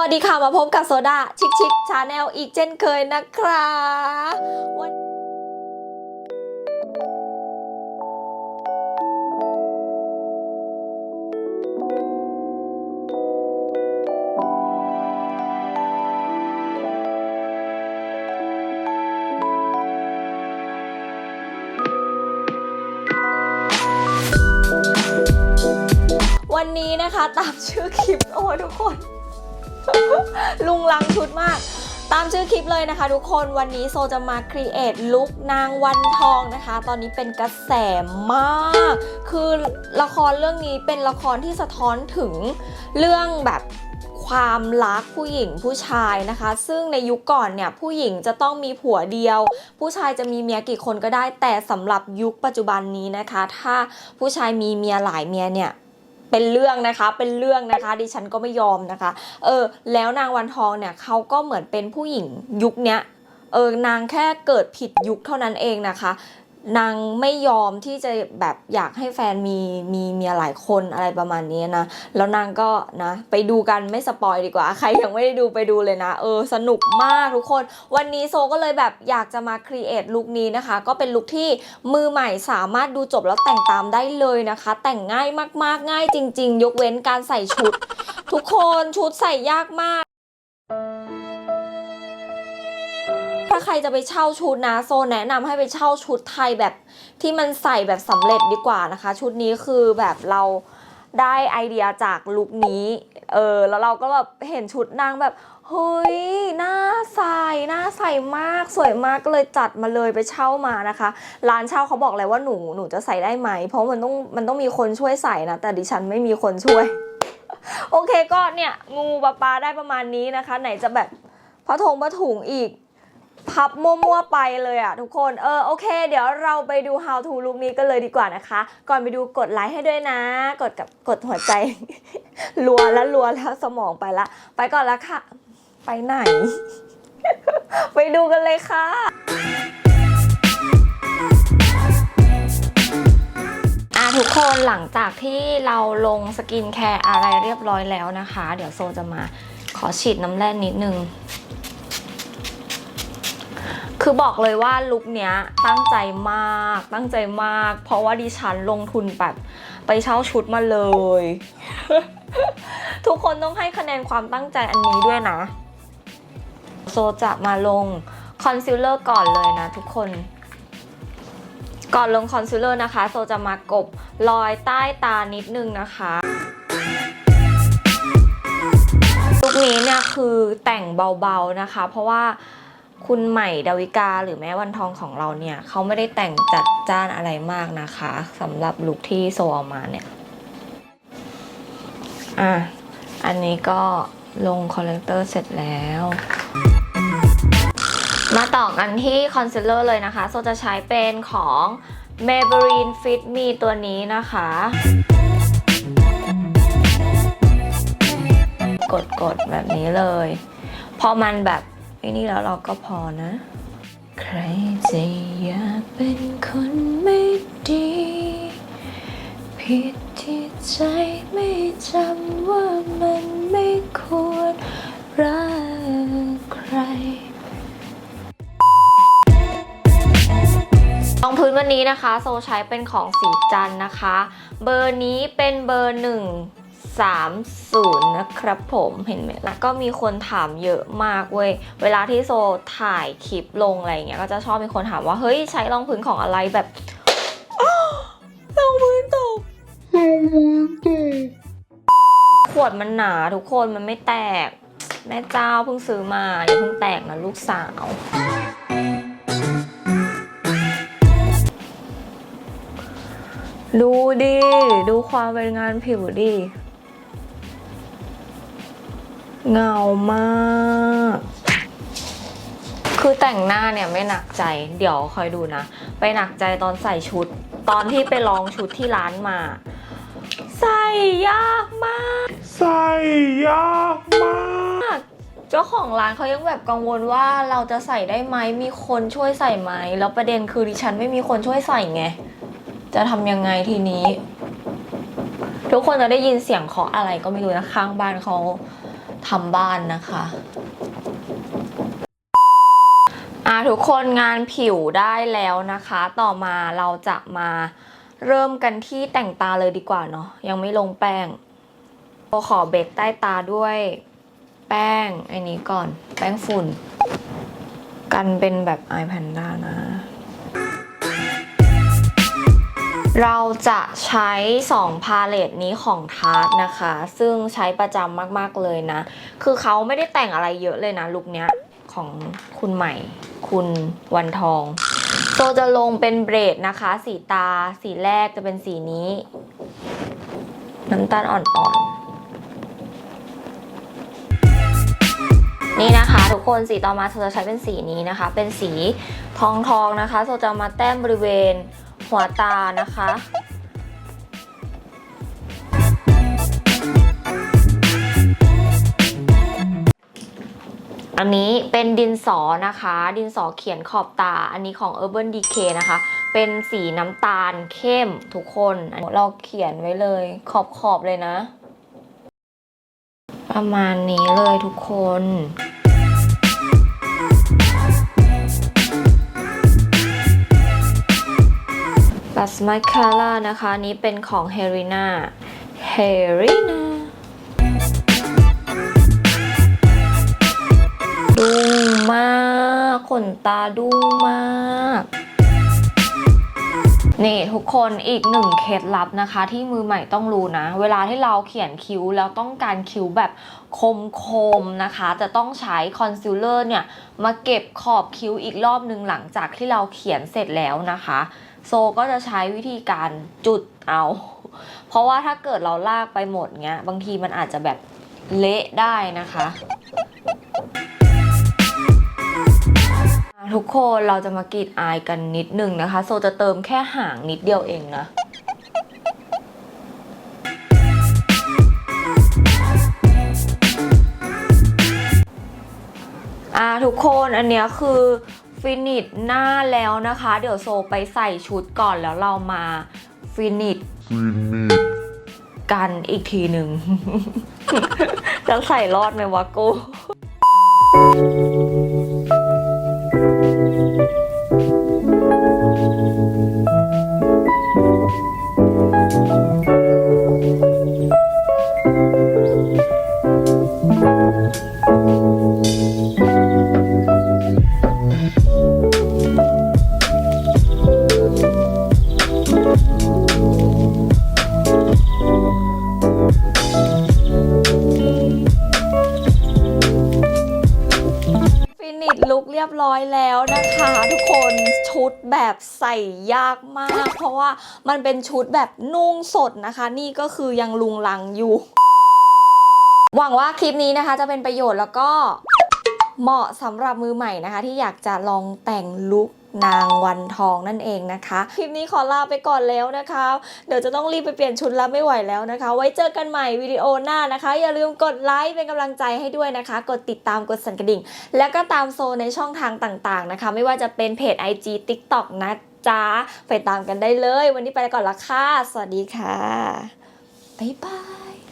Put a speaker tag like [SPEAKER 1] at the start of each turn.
[SPEAKER 1] วัสดีค่ะ มาพบกับโซดาชิคชิคชาแนลอีกเช่นเคยนะคะวันวันนี้นะคะตามชื่อคลิปโอ้ทุกคน ลุงลังชุดมาก ตามชื่อคลิปเลยนะคะ ทุกคนวันนี้โซจะมาครีเอทลุคนางวันทองนะคะ ตอนนี้เป็นกระแสมาก คือละครเรื่องนี้เป็นละครที่สะท้อนถึงเรื่องแบบความรักผู้หญิงผู้ชายนะคะ ซึ่งในยุคก่อนเนี่ยผู้หญิงจะต้องมีผัวเดียว ผู้ชายจะมีเมียกี่คนก็ได้ แต่สำหรับยุคปัจจุบันนี้นะคะ ถ้าผู้ชายมีเมียหลายเมียเนี่ย เป็นเรื่องนะคะเป็นเรื่องนะคะ ดิฉันก็ไม่ยอมนะคะ เออ แล้วนางวันทองเนี่ยเขาก็เหมือนเป็นผู้หญิงยุคเนี้ยเออนางแค่เกิดผิดยุคเท่านั้นเองนะคะ นางไม่ยอมที่จะแบบอยากให้แฟนมีมีเมียหลายคนอะไรประมาณนี้นะ แล้วนางก็นะ ไปดูกันไม่สปอยดีกว่า ใครยังไม่ได้ดูไปดูเลยนะ เออ สนุกมากทุกคน วันนี้โซก็เลยแบบอยากจะมาครีเอทลุคนี้นะคะ ก็เป็นลุคที่มือใหม่สามารถดูจบแล้วแต่งตามได้เลยนะคะ แต่งง่ายมากๆง่ายจริง ๆ ยกเว้นการใส่ชุด ทุกคนชุดใส่ยากมาก ใครจะไปเช่าชุดนะโซแนะนำให้ไปเช่าชุดไทยแบบที่มันใส่แบบสำเร็จดีกว่านะคะ ชุดนี้คือแบบเราได้ไอเดียจากลุคนี้เออแล้วเราก็แบบเห็นชุดนางแบบเฮ้ยน่าใส่น่าใส่มากสวยมากก็เลยจัดมาเลยไปเช่ามานะคะ ร้านเช่าเขาบอกเลยว่าหนูหนูจะใส่ได้ไหม เพราะมันต้องมันต้องมีคนช่วยใส่นะ แต่ดิฉันไม่มีคนช่วย โอเคก็เนี่ยงูปลาปลาได้ประมาณนี้นะคะ ไหนจะแบบผ้าทงผ้าถุงอีก พับมั่วๆไปเลยอะทุกคน เออโอเค เดี๋ยวเราไปดู how to ลุคนี้กันเลยดีกว่านะคะ ก่อนไปดูกดไลค์ให้ด้วยนะ กดกับกดหัวใจ รัวแล้วรัวแล้วสมองไปละ ไปก่อนละค่ะ ไปไหน ไปดูกันเลยค่ะอะทุกคนหลังจากที่เราลงสกินแคร์อะไรเรียบร้อยแล้วนะคะ เดี๋ยวโซจะมาขอฉีดน้ำแร่นิดนึง คือบอกเลยว่าลุคเนี้ยตั้งใจมาก ตั้งใจมาก เพราะว่าดิฉันลงทุนแบบไปเช่าชุดมาเลย ทุกคนต้องให้คะแนนความตั้งใจอันนี้ด้วยนะ โซจะมาลงคอนซีลเลอร์ก่อนเลยนะทุกคน ก่อนลงคอนซีลเลอร์นะคะ โซจะมากบรอยใต้ตานิดนึงนะคะลุคนี้เนี่ยคือแต่งเบาๆนะคะ เพราะว่า คุณใหม่ดาวิกาหรือแม้วันทองของเราเนี่ยเขาไม่ได้แต่งจัดจ้านอะไรมากนะคะสำหรับลุคที่โซเอามาเนี่ยอะอันนี้ก็ลงคอลเลกเตอร์เสร็จแล้ว มาต่อกันที่คอนซีลเลอร์เลยนะคะ โซจะใช้เป็นของ Maybelline Fit Me ตัวนี้นะคะ กดๆแบบนี้เลย พอมันแบบ ไอ้นี่แล้วเราก็พอนะ ใครจะอยากเป็นคนไม่ดี ผิดที่ใจไม่จำว่ามันไม่ควรรักใครรองพื้นวันนี้นะคะ โซใช้เป็นของสีจันนะคะ เบอร์นี้เป็นเบอร์หนึ่ง สามศูนย์นะครับผมเห็นไหมแล้วก็มีคนถามเยอะมากเว้ย เวลาที่โซถ่ายคลิปลงอะไรเงี้ยก็จะชอบมีคนถามว่าเฮ้ยใช้รองพื้นของอะไรแบบอ้าวรองพื้นตกขวดมันหนาทุกคนมันไม่แตก แม่เจ้าเพิ่งซื้อมาอย่าเพิ่งแตกนะลูกสาวดูดิ ดูความเป็นงานผิวดิ เงามาก คือแต่งหน้าเนี่ยไม่หนักใจ เดี๋ยวคอยดูนะ ไปหนักใจตอนใส่ชุด ตอนที่ไปลองชุดที่ร้านมา ใส่ยากมาก
[SPEAKER 2] ใส่ยากมาก
[SPEAKER 1] เจ้าของร้านเขายังแบบกังวลว่าเราจะใส่ได้ไหม มีคนช่วยใส่ไหม แล้วประเด็นคือดิฉันไม่มีคนช่วยใส่ไง จะทำยังไงทีนี้ ทุกทุกคนจะได้ยินเสียงเคาะอะไรก็ไม่รู้นะข้างบ้านเขา ทำบ้านนะคะอ่าทุกคนงานผิวได้แล้วนะคะ ต่อมาเราจะมาเริ่มกันที่แต่งตาเลยดีกว่าเนาะยังไม่ลงแป้งเราขอเบรกใต้ตาด้วยแป้งไอ้นี้ก่อน แป้งฝุ่น กันเป็นแบบไอแพนด้านะ เราจะใช้ 2 พาเลตนี้ของทาร์ตนะคะ ซึ่งใช้ประจำมาก ๆ เลยนะ คือเขาไม่ได้แต่งอะไรเยอะเลยนะลุคเนี้ยของคุณใหม่ คุณวันทองโซจะลงเป็นเบรดนะคะ สีตา สีแรกจะเป็นสีนี้ น้ำตาลอ่อนๆนี่นะคะทุกคนสีต่อมาโซจะใช้เป็นสีนี้นะคะ เป็นสีทองทองๆนะคะโซจะมาแต้มบริเวณ หัวตานะคะ อันนี้เป็นดินสอนะคะ ดินสอเขียนขอบตา อันนี้ของ Urban Decay นะคะ เป็นสีน้ำตาลเข้มทุกคนอันนเราเขียนไว้เลยขอบขอบเลยนะ ประมาณนี้เลยทุกคน สมาคาร่านะคะนี้เป็นของเฮริน่าเฮริน่าดุ้งมากขนตาดุ้งมากนี่ทุกคนอีกหนึ่งเคล็ดลับนะคะ ที่มือใหม่ต้องรู้นะ เวลาที่เราเขียนคิ้วแล้วต้องการคิ้วแบบคมๆนะคะ จะต้องใช้คอนซีลเลอร์เนี่ย มาเก็บขอบคิ้วอีกรอบหนึ่งหลังจากที่เราเขียนเสร็จแล้วนะคะ โซก็จะใช้วิธีการจุดเอา เพราะว่าถ้าเกิดเราลากไปหมดเงี้ย บางทีมันอาจจะแบบเละได้นะคะ ทุกคนเราจะมากรีดอายกันนิดหนึ่งนะคะ โซจะเติมแค่หางนิดเดียวเองนะอ่าทุกคนอันเนี้ยคือ ฟินิชหน้าแล้วนะคะ เดี๋ยวโซไปใส่ชุดก่อนแล้วเรามาฟินิช
[SPEAKER 2] Finish.
[SPEAKER 1] กันอีกทีหนึ่งจะใส่รอดไหมวะกู ลุกเรียบร้อยแล้วนะคะทุกคนชุดแบบใส่ยากมาก เพราะว่ามันเป็นชุดแบบนุ่งสดนะคะ นี่ก็คือยังลุงลังอยู่ หวังว่าคลิปนี้นะคะ จะเป็นประโยชน์แล้วก็เหมาะสำหรับมือใหม่นะคะ ที่อยากจะลองแต่งลุค นางวันทองนั่นเองนะคะ คลิปนี้ขอลาไปก่อนแล้วนะคะ เดี๋ยวจะต้องรีบไปเปลี่ยนชุดแล้วไม่ไหวแล้วนะคะ ไว้เจอกันใหม่วิดีโอหน้านะคะ อย่าลืมกดไลค์เป็นกำลังใจให้ด้วยนะคะ กดติดตามกดสั่นกระดิ่ง แล้วก็ตามโซในช่องทางต่างๆนะคะ ไม่ว่าจะเป็นเพจ IG TikTok นะจ๊ะไปตามกันได้เลย วันนี้ไปก่อนละค่ะ สวัสดีค่ะ บ๊ายบาย